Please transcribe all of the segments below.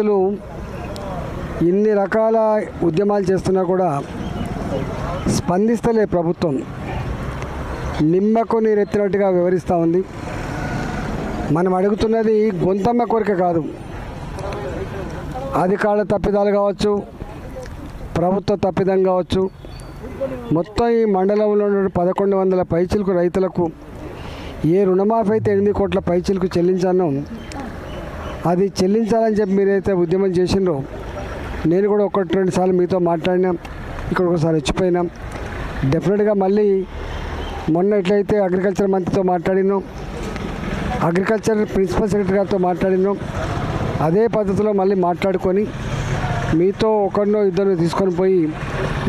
వ్యక్తులు ఇన్ని రకాల ఉద్యమాలు చేస్తున్నా కూడా స్పందిస్తలే ప్రభుత్వం. నిమ్మకు నీరెత్తినట్టుగా వివరిస్తూ ఉంది. మనం అడుగుతున్నది గొంతమ్మ కోరిక కాదు. అధికారుల తప్పిదాలు కావచ్చు ప్రభుత్వ తప్పిదం కావచ్చు. మొత్తం ఈ మండలంలో పదకొండు వందల పైచిలకు రైతులకు ఏ రుణమాఫీ అయితే ఎనిమిది కోట్ల పైచిలకు చెల్లించానో అది చెల్లించాలని చెప్పి మీరైతే ఉద్యమం చేసిండ్రో నేను కూడా ఒకటి రెండు సార్లు మీతో మాట్లాడినా ఇక్కడ ఒకసారి వచ్చిపోయినాం. డెఫినెట్గా మళ్ళీ మొన్న ఎట్లయితే అగ్రికల్చర్ మంత్రితో మాట్లాడినో అగ్రికల్చర్ ప్రిన్సిపల్ సెక్రటరీ గారితో మాట్లాడినాం అదే పద్ధతిలో మళ్ళీ మాట్లాడుకొని మీతో ఒకరినో ఇద్దరు తీసుకొని పోయి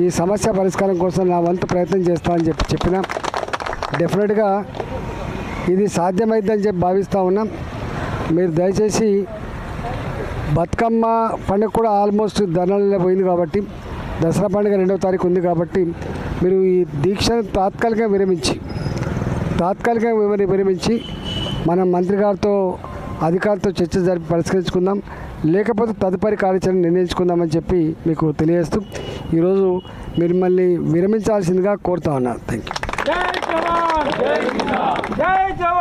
ఈ సమస్య పరిష్కారం కోసం నా వంతు ప్రయత్నం చేస్తామని చెప్పి చెప్పిన. డెఫినెట్గా ఇది సాధ్యమైందని చెప్పి భావిస్తూ ఉన్నాం. మీరు దయచేసి బతుకమ్మ పండుగ కూడా ఆల్మోస్ట్ ధర్నాలలో పోయింది కాబట్టి దసరా పండుగ రెండవ తారీఖు ఉంది కాబట్టి మీరు ఈ దీక్షను తాత్కాలికంగా విరమించి తాత్కాలికంగా వివరి విరమించి మనం మంత్రి గారితో అధికారులతో చర్చ జరిపి పరిష్కరించుకుందాం. లేకపోతే తదుపరి కార్యాచరణ నిర్ణయించుకుందామని చెప్పి మీకు తెలియజేస్తూ ఈరోజు మిమ్మల్ని విరమించాల్సిందిగా కోరుతా ఉన్నాను థ్యాంక్ యూ